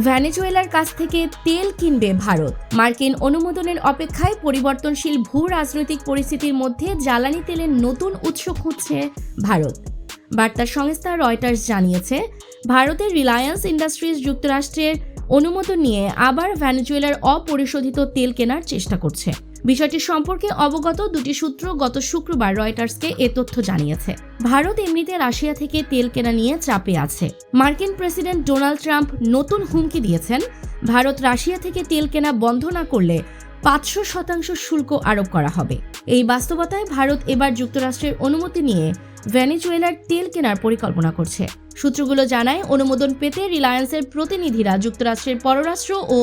ভ্যানেজুয়েলার কাছ থেকে তেল কিনবে ভারত। মার্কিন অনুমোদনের অপেক্ষায় পরিবর্তনশীল ভূ রাজনৈতিক পরিস্থিতির মধ্যে জ্বালানি তেলের নতুন উৎস খুঁজছে ভারত। বার্তা সংস্থা রয়টার্স জানিয়েছে, ভারতের রিলায়েন্স ইন্ডাস্ট্রিজ যুক্তরাষ্ট্রের অনুমোদন নিয়ে আবার ভ্যানেজুয়েলার অপরিশোধিত তেল কেনার চেষ্টা করছে। বিষয়টি সম্পর্কে অবগত দুটি সূত্র গত শুক্রবার রয়টার্সকে এ তথ্য জানিয়েছে। ভারত এমনিতে রাশিয়া থেকে তেল কেনা নিয়ে চাপে আছে। মার্কিন প্রেসিডেন্ট ডোনাল্ড ট্রাম্প নতুন হুমকি দিয়েছেন। ভারত রাশিয়া থেকে তেল কেনা বন্ধ না করলে পাঁচশো শতাংশ শুল্ক আরোপ করা হবে। এই বাস্তবতায় ভারত এবার যুক্তরাষ্ট্রের অনুমতি নিয়ে ভেনেজুয়েলার তেল কেনার পরিকল্পনা করছে। সূত্রগুলো জানায়, অনুমোদন পেতে রিলায়েন্সের প্রতিনিধিরা যুক্তরাষ্ট্রের পররাষ্ট্র ও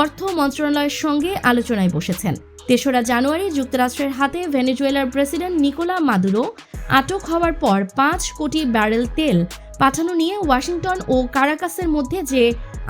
অর্থ মন্ত্রণালয়ের সঙ্গে আলোচনায় বসেছেন। তেসরা জানুয়ারি যুক্তরাষ্ট্রের হাতে ভেনেজুয়েলার প্রেসিডেন্ট নিকোলা মাদুরো আটক হওয়ার পর পাঁচ কোটি ব্যারেল তেল পাঠানো নিয়ে ওয়াশিংটন ও কারাকাসের মধ্যে যে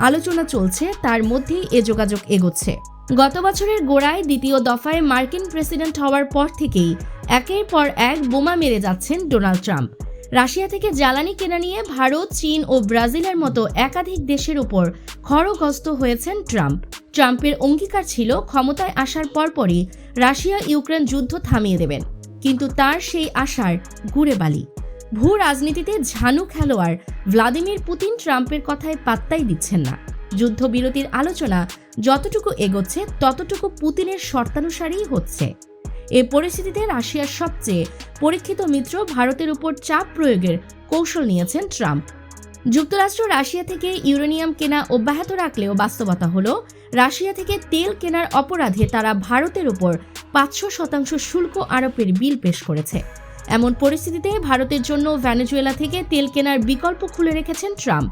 আলোচনা চলছে, তার মধ্যেই এ যোগাযোগ এগোচ্ছে। গত বছরের গোড়ায় দ্বিতীয় দফায় মার্কিন প্রেসিডেন্ট হওয়ার পর থেকেই একের পর এক বোমা মেরে যাচ্ছেন ডোনাল্ড ট্রাম্প। রাশিয়া থেকে জ্বালানি কেনা নিয়ে ভারত, চীন ও ব্রাজিলের মতো একাধিক দেশের উপর খড়গস্ত হয়েছেন ট্রাম্প। ট্রাম্পের অঙ্গীকার ছিল ক্ষমতায় আসার পরপরই রাশিয়া ইউক্রেন যুদ্ধ থামিয়ে দেবেন, কিন্তু তার সেই আশার গুড়ে বালি। ভূ রাজনীতিতে ঝানু খেলোয়াড় ভ্লাদিমির পুতিন ট্রাম্পের কথায় পাত্তাই দিচ্ছেন না। যুদ্ধবিরতির আলোচনা যতটুকু এগোচ্ছে, ততটুকু পুতিনের শর্তানুসারেই হচ্ছে। এ পরিস্থিতিতে রাশিয়ার সবচেয়ে পরীক্ষিত মিত্র ভারতের উপর চাপ প্রয়োগের কৌশল নিয়েছেন ট্রাম্প। যুক্তরাষ্ট্র রাশিয়া থেকে ইউরেনিয়াম কেনা অব্যাহত রাখলেও বাস্তবতা হলো, রাশিয়া থেকে তেল কেনার অপরাধে তারা ভারতের উপর পাঁচশো শতাংশ শুল্ক আরোপের বিল পেশ করেছে। এমন পরিস্থিতিতে ভারতের জন্য ভ্যানেজুয়েলা থেকে তেল কেনার বিকল্প খুলে রেখেছেন ট্রাম্প।